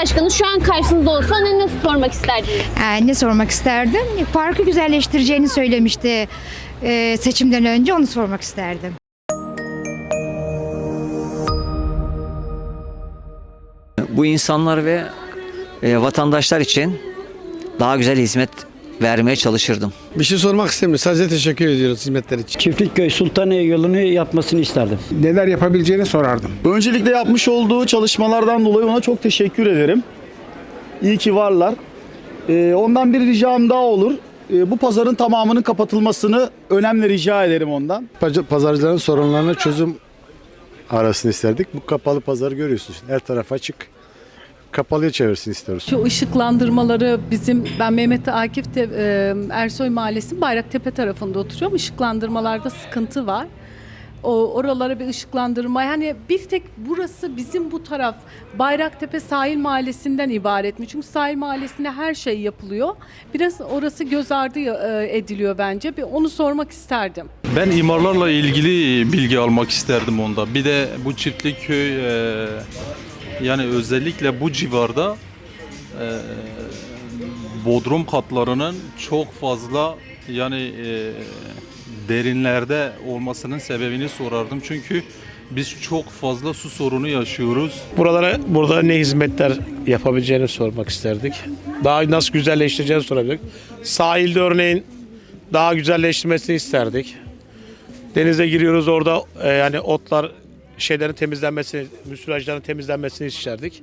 Cumhurbaşkanı şu an karşınızda olsa ne nasıl sormak isterdiniz? Ee, ne sormak isterdim? Parkı güzelleştireceğini söylemişti e, seçimden önce onu sormak isterdim. bu insanlar ve e, vatandaşlar için daha güzel hizmet vermeye çalışırdım. Bir şey sormak istemiyorum. Sadece teşekkür ediyoruz hizmetler için. Çiftlikköy Sultaniye yolunu yapmasını isterdim. neler yapabileceğini sorardım. Öncelikle yapmış olduğu çalışmalardan dolayı ona çok teşekkür ederim. İyi ki varlar. Ee, ondan bir ricam daha olur. Ee, bu pazarın tamamının kapatılmasını önemli rica ederim ondan. Paz- Pazarcıların sorunlarına çözüm arasını isterdik. Bu kapalı pazar görüyorsunuz. Her taraf açık. Kapalıya çevirsin istiyoruz. Şu ışıklandırmaları bizim ben Mehmet Akif de, e, Ersoy Mahallesi Bayraktepe tarafında oturuyorum. Işıklandırmalarda sıkıntı var. O oralara bir ışıklandırma yani bir tek burası bizim bu taraf Bayraktepe Sahil Mahallesi'nden ibaret mi? Çünkü Sahil Mahallesi'ne her şey yapılıyor. Biraz orası göz ardı e, ediliyor bence. Bir onu sormak isterdim. Ben imarlarla ilgili bilgi almak isterdim onda. Bir de bu çiftlik köy e, yani özellikle bu civarda e, bodrum katlarının çok fazla yani e, derinlerde olmasının sebebini sorardım. Çünkü biz çok fazla su sorunu yaşıyoruz. Buralara burada ne hizmetler yapabileceğini sormak isterdik. Daha nasıl güzelleştireceğini sorabilirdik. Sahilde örneğin daha güzelleştirmesini isterdik. Denize giriyoruz orada e, yani otlar şeylerin temizlenmesini, müsilajların temizlenmesini isterdik.